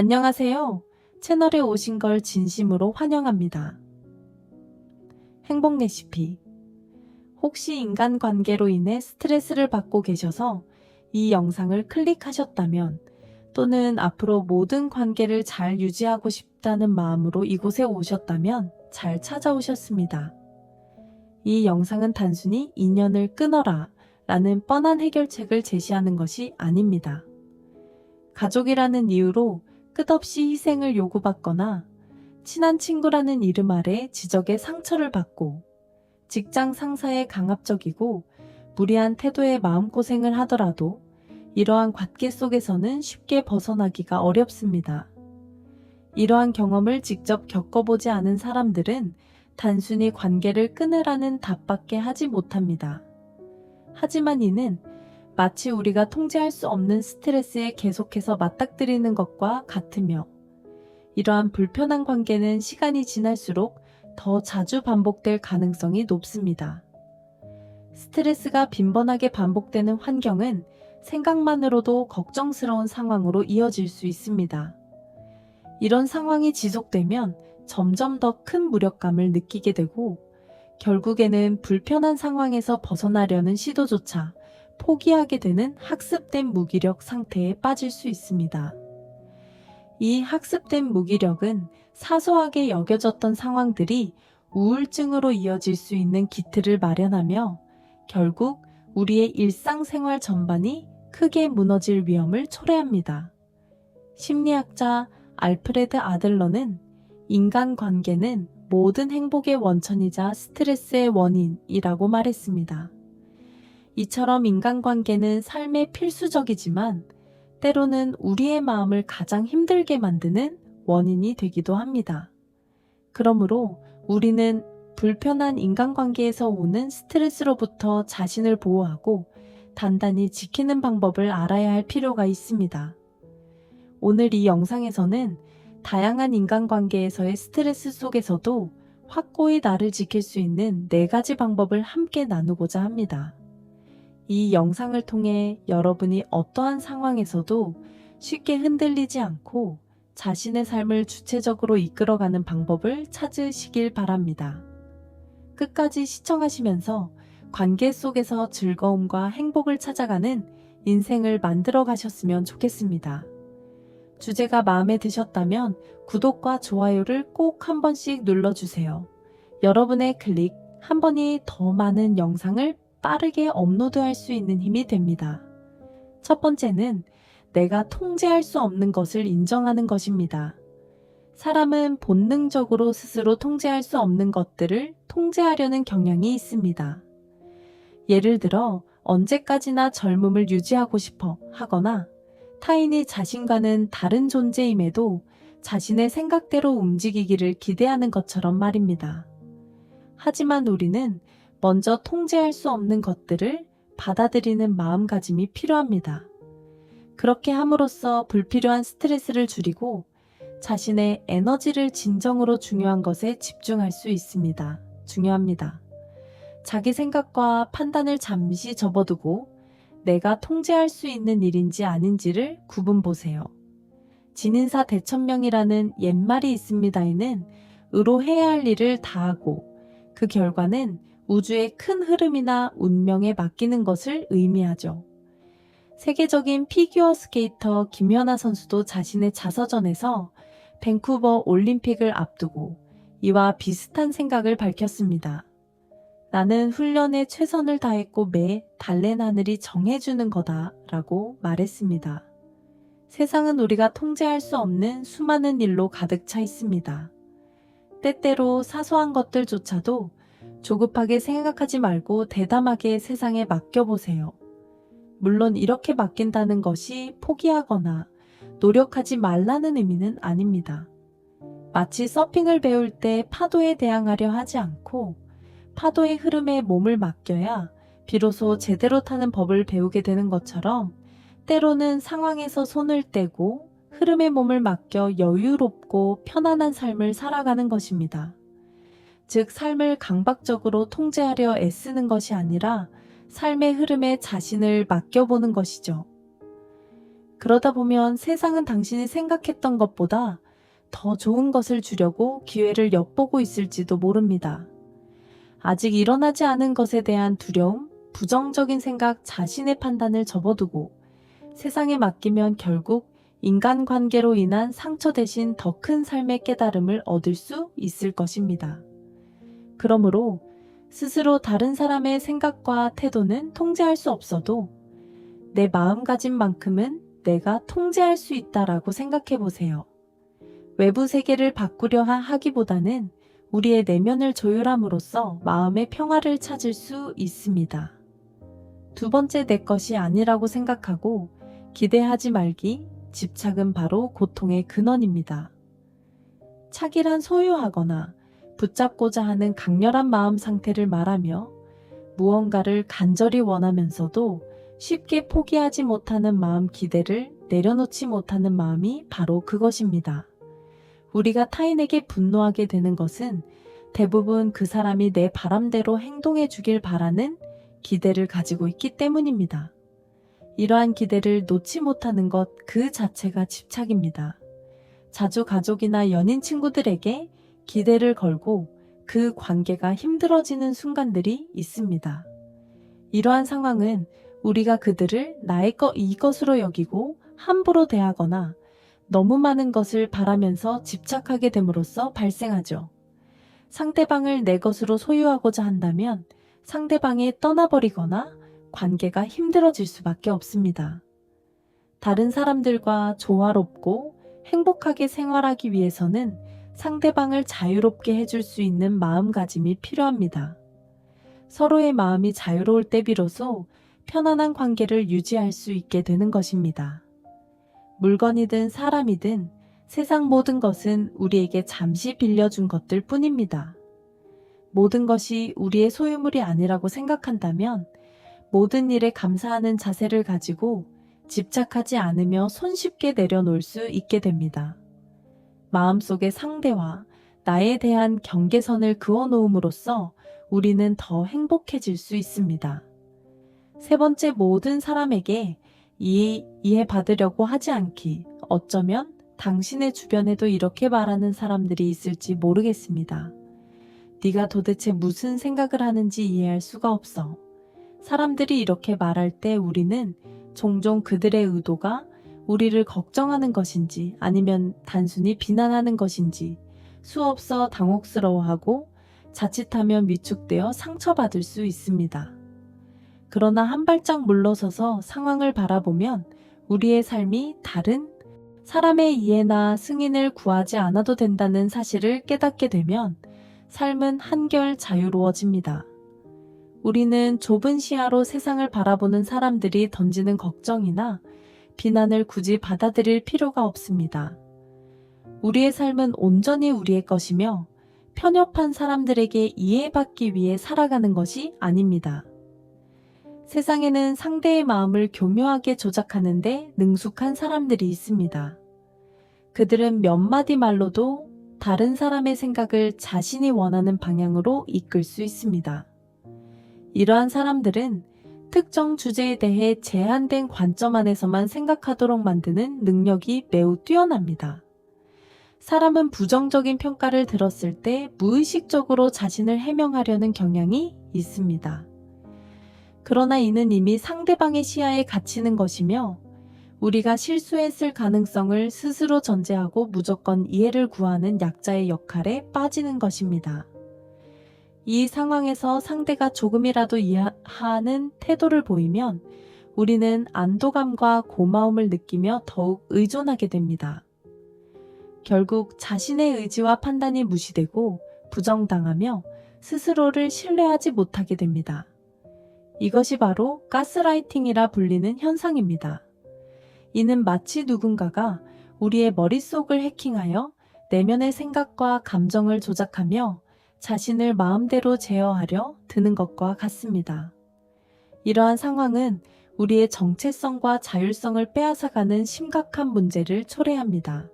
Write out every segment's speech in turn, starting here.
안녕하세요. 채널에 오신 걸 진심으로 환영합니다. 행복 레시피. 혹시 인간 관계로 인해 스트레스를 받고 계셔서 이 영상을 클릭하셨다면 또는 앞으로 모든 관계를 잘 유지하고 싶다는 마음으로 이곳에 오셨다면 잘 찾아오셨습니다. 이 영상은 단순히 인연을 끊어라 라는 뻔한 해결책을 제시하는 것이 아닙니다. 가족이라는 이유로 끝없이 희생을 요구받거나 친한 친구라는 이름 아래 지적의 상처를 받고 직장 상사의 강압적이고 무리한 태도에 마음고생을 하더라도 이러한 관계 속에서는 쉽게 벗어나기가 어렵습니다. 이러한 경험을 직접 겪어보지 않은 사람들은 단순히 관계를 끊으라는 답밖에 하지 못합니다. 하지만 이는 마치 우리가 통제할 수 없는 스트레스에 계속해서 맞닥뜨리는 것과 같으며 이러한 불편한 관계는 시간이 지날수록 더 자주 반복될 가능성이 높습니다. 스트레스가 빈번하게 반복되는 환경은 생각만으로도 걱정스러운 상황으로 이어질 수 있습니다. 이런 상황이 지속되면 점점 더 큰 무력감을 느끼게 되고 결국에는 불편한 상황에서 벗어나려는 시도조차 포기하게 되는 학습된 무기력 상태에 빠질 수 있습니다. 이 학습된 무기력은 사소하게 여겨졌던 상황들이 우울증으로 이어질 수 있는 기틀을 마련하며 결국 우리의 일상생활 전반이 크게 무너질 위험을 초래합니다. 심리학자 알프레드 아들러는 인간관계는 모든 행복의 원천이자 스트레스의 원인이라고 말했습니다. 이처럼 인간관계는 삶의 필수적이지만 때로는 우리의 마음을 가장 힘들게 만드는 원인이 되기도 합니다. 그러므로 우리는 불편한 인간관계에서 오는 스트레스로부터 자신을 보호하고 단단히 지키는 방법을 알아야 할 필요가 있습니다. 오늘 이 영상에서는 다양한 인간관계에서의 스트레스 속에서도 확고히 나를 지킬 수 있는 네 가지 방법을 함께 나누고자 합니다. 이 영상을 통해 여러분이 어떠한 상황에서도 쉽게 흔들리지 않고 자신의 삶을 주체적으로 이끌어가는 방법을 찾으시길 바랍니다. 끝까지 시청하시면서 관계 속에서 즐거움과 행복을 찾아가는 인생을 만들어 가셨으면 좋겠습니다. 주제가 마음에 드셨다면 구독과 좋아요를 꼭 한 번씩 눌러주세요. 여러분의 클릭 한 번이 더 많은 영상을 빠르게 업로드할 수 있는 힘이 됩니다. 첫 번째는 내가 통제할 수 없는 것을 인정하는 것입니다. 사람은 본능적으로 스스로 통제할 수 없는 것들을 통제하려는 경향이 있습니다. 예를 들어, 언제까지나 젊음을 유지하고 싶어 하거나 타인이 자신과는 다른 존재임에도 자신의 생각대로 움직이기를 기대하는 것처럼 말입니다. 하지만 우리는 먼저 통제할 수 없는 것들을 받아들이는 마음가짐이 필요합니다. 그렇게 함으로써 불필요한 스트레스를 줄이고 자신의 에너지를 진정으로 중요한 것에 집중할 수 있습니다. 중요합니다. 자기 생각과 판단을 잠시 접어두고 내가 통제할 수 있는 일인지 아닌지를 구분 보세요. 진인사 대천명이라는 옛말이 있습니다에는 의로 해야 할 일을 다하고 그 결과는 우주의 큰 흐름이나 운명에 맡기는 것을 의미하죠. 세계적인 피규어 스케이터 김연아 선수도 자신의 자서전에서 밴쿠버 올림픽을 앞두고 이와 비슷한 생각을 밝혔습니다. 나는 훈련에 최선을 다했고 매 달랜 하늘이 정해주는 거다 라고 말했습니다. 세상은 우리가 통제할 수 없는 수많은 일로 가득 차 있습니다. 때때로 사소한 것들조차도 조급하게 생각하지 말고 대담하게 세상에 맡겨보세요. 물론 이렇게 맡긴다는 것이 포기하거나 노력하지 말라는 의미는 아닙니다. 마치 서핑을 배울 때 파도에 대항하려 하지 않고 파도의 흐름에 몸을 맡겨야 비로소 제대로 타는 법을 배우게 되는 것처럼 때로는 상황에서 손을 떼고 흐름에 몸을 맡겨 여유롭고 편안한 삶을 살아가는 것입니다. 즉, 삶을 강박적으로 통제하려 애쓰는 것이 아니라 삶의 흐름에 자신을 맡겨보는 것이죠. 그러다 보면 세상은 당신이 생각했던 것보다 더 좋은 것을 주려고 기회를 엿보고 있을지도 모릅니다. 아직 일어나지 않은 것에 대한 두려움, 부정적인 생각, 자신의 판단을 접어두고 세상에 맡기면 결국 인간관계로 인한 상처 대신 더 큰 삶의 깨달음을 얻을 수 있을 것입니다. 그러므로 스스로 다른 사람의 생각과 태도는 통제할 수 없어도 내 마음가짐만큼은 내가 통제할 수 있다라고 생각해 보세요. 외부 세계를 바꾸려 하기보다는 우리의 내면을 조율함으로써 마음의 평화를 찾을 수 있습니다. 두 번째 내 것이 아니라고 생각하고 기대하지 말기, 집착은 바로 고통의 근원입니다. 차기란 소유하거나 붙잡고자 하는 강렬한 마음 상태를 말하며 무언가를 간절히 원하면서도 쉽게 포기하지 못하는 마음 기대를 내려놓지 못하는 마음이 바로 그것입니다. 우리가 타인에게 분노하게 되는 것은 대부분 그 사람이 내 바람대로 행동해 주길 바라는 기대를 가지고 있기 때문입니다. 이러한 기대를 놓지 못하는 것 그 자체가 집착입니다. 자주 가족이나 연인 친구들에게 기대를 걸고 그 관계가 힘들어지는 순간들이 있습니다. 이러한 상황은 우리가 그들을 나의 것 이것으로 여기고 함부로 대하거나 너무 많은 것을 바라면서 집착하게 됨으로써 발생하죠. 상대방을 내 것으로 소유하고자 한다면 상대방이 떠나버리거나 관계가 힘들어질 수밖에 없습니다. 다른 사람들과 조화롭고 행복하게 생활하기 위해서는 상대방을 자유롭게 해줄 수 있는 마음가짐이 필요합니다. 서로의 마음이 자유로울 때 비로소 편안한 관계를 유지할 수 있게 되는 것입니다. 물건이든 사람이든 세상 모든 것은 우리에게 잠시 빌려준 것들 뿐입니다. 모든 것이 우리의 소유물이 아니라고 생각한다면 모든 일에 감사하는 자세를 가지고 집착하지 않으며 손쉽게 내려놓을 수 있게 됩니다. 마음속에 상대와 나에 대한 경계선을 그어놓음으로써 우리는 더 행복해질 수 있습니다. 세 번째, 모든 사람에게 이해, 이해받으려고 하지 않기. 어쩌면 당신의 주변에도 이렇게 말하는 사람들이 있을지 모르겠습니다. 네가 도대체 무슨 생각을 하는지 이해할 수가 없어. 사람들이 이렇게 말할 때 우리는 종종 그들의 의도가 우리를 걱정하는 것인지 아니면 단순히 비난하는 것인지 수없어 당혹스러워하고 자칫하면 위축되어 상처받을 수 있습니다. 그러나 한 발짝 물러서서 상황을 바라보면 우리의 삶이 다른 사람의 이해나 승인을 구하지 않아도 된다는 사실을 깨닫게 되면 삶은 한결 자유로워집니다. 우리는 좁은 시야로 세상을 바라보는 사람들이 던지는 걱정이나 비난을 굳이 받아들일 필요가 없습니다. 우리의 삶은 온전히 우리의 것이며 편협한 사람들에게 이해받기 위해 살아가는 것이 아닙니다. 세상에는 상대의 마음을 교묘하게 조작하는데 능숙한 사람들이 있습니다. 그들은 몇 마디 말로도 다른 사람의 생각을 자신이 원하는 방향으로 이끌 수 있습니다. 이러한 사람들은 특정 주제에 대해 제한된 관점 안에서만 생각하도록 만드는 능력이 매우 뛰어납니다. 사람은 부정적인 평가를 들었을 때 무의식적으로 자신을 해명하려는 경향이 있습니다. 그러나 이는 이미 상대방의 시야에 갇히는 것이며 우리가 실수했을 가능성을 스스로 전제하고 무조건 이해를 구하는 약자의 역할에 빠지는 것입니다. 이 상황에서 상대가 조금이라도 이해하는 태도를 보이면 우리는 안도감과 고마움을 느끼며 더욱 의존하게 됩니다. 결국 자신의 의지와 판단이 무시되고 부정당하며 스스로를 신뢰하지 못하게 됩니다. 이것이 바로 가스라이팅이라 불리는 현상입니다. 이는 마치 누군가가 우리의 머릿속을 해킹하여 내면의 생각과 감정을 조작하며 자신을 마음대로 제어하려 드는 것과 같습니다. 이러한 상황은 우리의 정체성과 자율성을 빼앗아가는 심각한 문제를 초래합니다.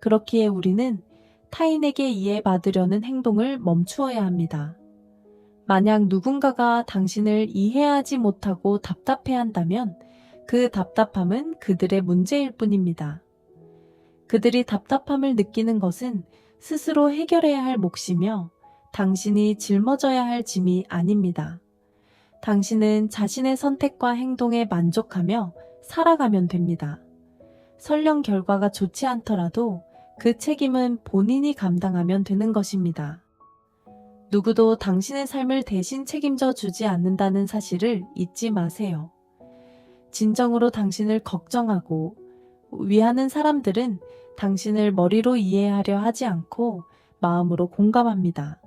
그렇기에 우리는 타인에게 이해받으려는 행동을 멈추어야 합니다. 만약 누군가가 당신을 이해하지 못하고 답답해 한다면 그 답답함은 그들의 문제일 뿐입니다. 그들이 답답함을 느끼는 것은 스스로 해결해야 할 몫이며 당신이 짊어져야 할 짐이 아닙니다. 당신은 자신의 선택과 행동에 만족하며 살아가면 됩니다. 설령 결과가 좋지 않더라도 그 책임은 본인이 감당하면 되는 것입니다. 누구도 당신의 삶을 대신 책임져 주지 않는다는 사실을 잊지 마세요. 진정으로 당신을 걱정하고 위하는 사람들은 당신을 머리로 이해하려 하지 않고 마음으로 공감합니다.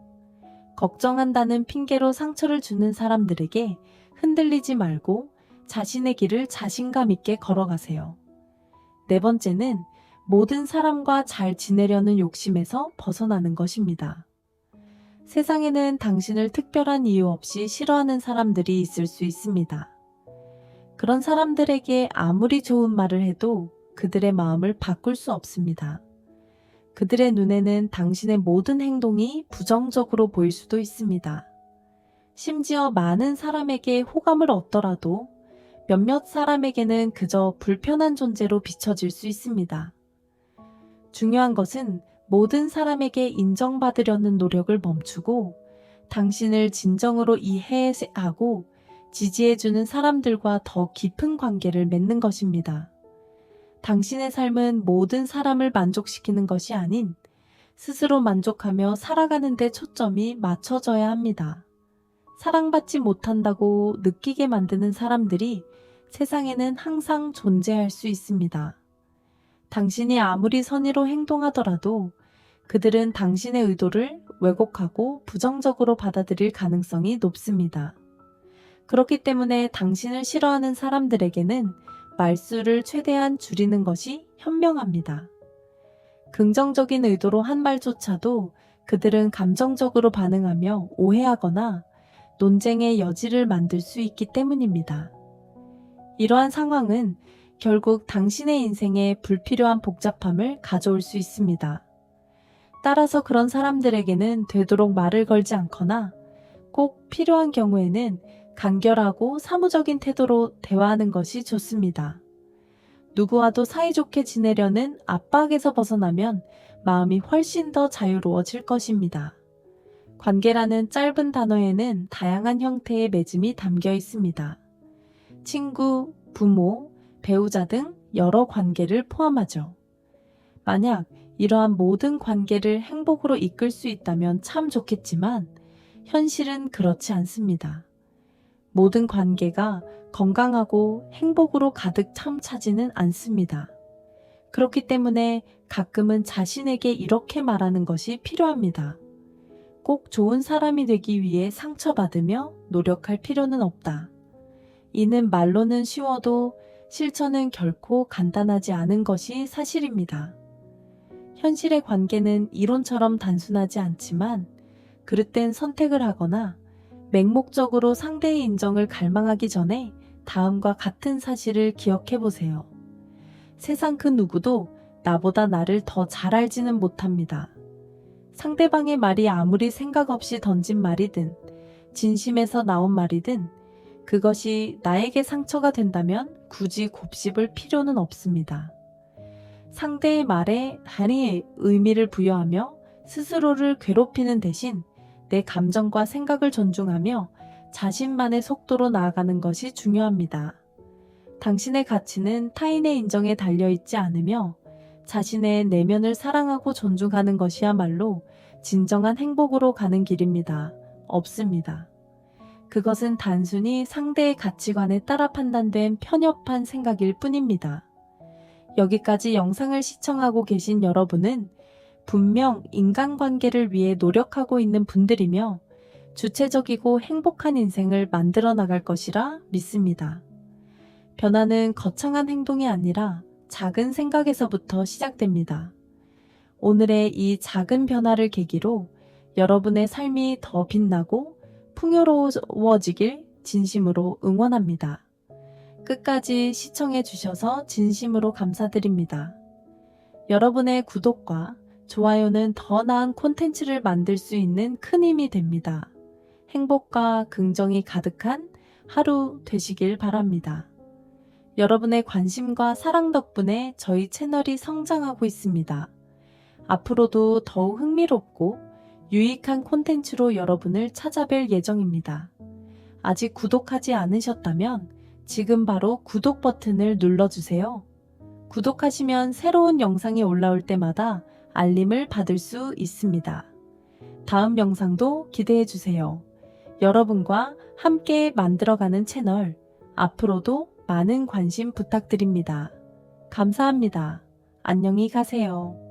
걱정한다는 핑계로 상처를 주는 사람들에게 흔들리지 말고 자신의 길을 자신감 있게 걸어가세요. 네 번째는 모든 사람과 잘 지내려는 욕심에서 벗어나는 것입니다. 세상에는 당신을 특별한 이유 없이 싫어하는 사람들이 있을 수 있습니다. 그런 사람들에게 아무리 좋은 말을 해도 그들의 마음을 바꿀 수 없습니다. 그들의 눈에는 당신의 모든 행동이 부정적으로 보일 수도 있습니다. 심지어 많은 사람에게 호감을 얻더라도 몇몇 사람에게는 그저 불편한 존재로 비춰질 수 있습니다. 중요한 것은 모든 사람에게 인정받으려는 노력을 멈추고 당신을 진정으로 이해하고 지지해주는 사람들과 더 깊은 관계를 맺는 것입니다. 당신의 삶은 모든 사람을 만족시키는 것이 아닌 스스로 만족하며 살아가는 데 초점이 맞춰져야 합니다. 사랑받지 못한다고 느끼게 만드는 사람들이 세상에는 항상 존재할 수 있습니다. 당신이 아무리 선의로 행동하더라도 그들은 당신의 의도를 왜곡하고 부정적으로 받아들일 가능성이 높습니다. 그렇기 때문에 당신을 싫어하는 사람들에게는 말수를 최대한 줄이는 것이 현명합니다. 긍정적인 의도로 한 말조차도 그들은 감정적으로 반응하며 오해하거나 논쟁의 여지를 만들 수 있기 때문입니다. 이러한 상황은 결국 당신의 인생에 불필요한 복잡함을 가져올 수 있습니다. 따라서 그런 사람들에게는 되도록 말을 걸지 않거나 꼭 필요한 경우에는 간결하고 사무적인 태도로 대화하는 것이 좋습니다. 누구와도 사이좋게 지내려는 압박에서 벗어나면 마음이 훨씬 더 자유로워질 것입니다. 관계라는 짧은 단어에는 다양한 형태의 맺음이 담겨 있습니다. 친구, 부모, 배우자 등 여러 관계를 포함하죠. 만약 이러한 모든 관계를 행복으로 이끌 수 있다면 참 좋겠지만 현실은 그렇지 않습니다. 모든 관계가 건강하고 행복으로 가득 참 차지는 않습니다. 그렇기 때문에 가끔은 자신에게 이렇게 말하는 것이 필요합니다. 꼭 좋은 사람이 되기 위해 상처받으며 노력할 필요는 없다. 이는 말로는 쉬워도 실천은 결코 간단하지 않은 것이 사실입니다. 현실의 관계는 이론처럼 단순하지 않지만 그릇된 선택을 하거나 맹목적으로 상대의 인정을 갈망하기 전에 다음과 같은 사실을 기억해 보세요. 세상 그 누구도 나보다 나를 더 잘 알지는 못합니다. 상대방의 말이 아무리 생각 없이 던진 말이든 진심에서 나온 말이든 그것이 나에게 상처가 된다면 굳이 곱씹을 필요는 없습니다. 상대의 말에 단히 의미를 부여하며 스스로를 괴롭히는 대신 내 감정과 생각을 존중하며 자신만의 속도로 나아가는 것이 중요합니다. 당신의 가치는 타인의 인정에 달려있지 않으며 자신의 내면을 사랑하고 존중하는 것이야말로 진정한 행복으로 가는 길입니다. 없습니다. 그것은 단순히 상대의 가치관에 따라 판단된 편협한 생각일 뿐입니다. 여기까지 영상을 시청하고 계신 여러분은 분명 인간관계를 위해 노력하고 있는 분들이며 주체적이고 행복한 인생을 만들어 나갈 것이라 믿습니다. 변화는 거창한 행동이 아니라 작은 생각에서부터 시작됩니다. 오늘의 이 작은 변화를 계기로 여러분의 삶이 더 빛나고 풍요로워지길 진심으로 응원합니다. 끝까지 시청해 주셔서 진심으로 감사드립니다. 여러분의 구독과 좋아요는 더 나은 콘텐츠를 만들 수 있는 큰 힘이 됩니다. 행복과 긍정이 가득한 하루 되시길 바랍니다. 여러분의 관심과 사랑 덕분에 저희 채널이 성장하고 있습니다. 앞으로도 더욱 흥미롭고 유익한 콘텐츠로 여러분을 찾아뵐 예정입니다. 아직 구독하지 않으셨다면 지금 바로 구독 버튼을 눌러주세요. 구독하시면 새로운 영상이 올라올 때마다 알림을 받을 수 있습니다. 다음 영상도 기대해 주세요. 여러분과 함께 만들어가는 채널, 앞으로도 많은 관심 부탁드립니다. 감사합니다. 안녕히 가세요.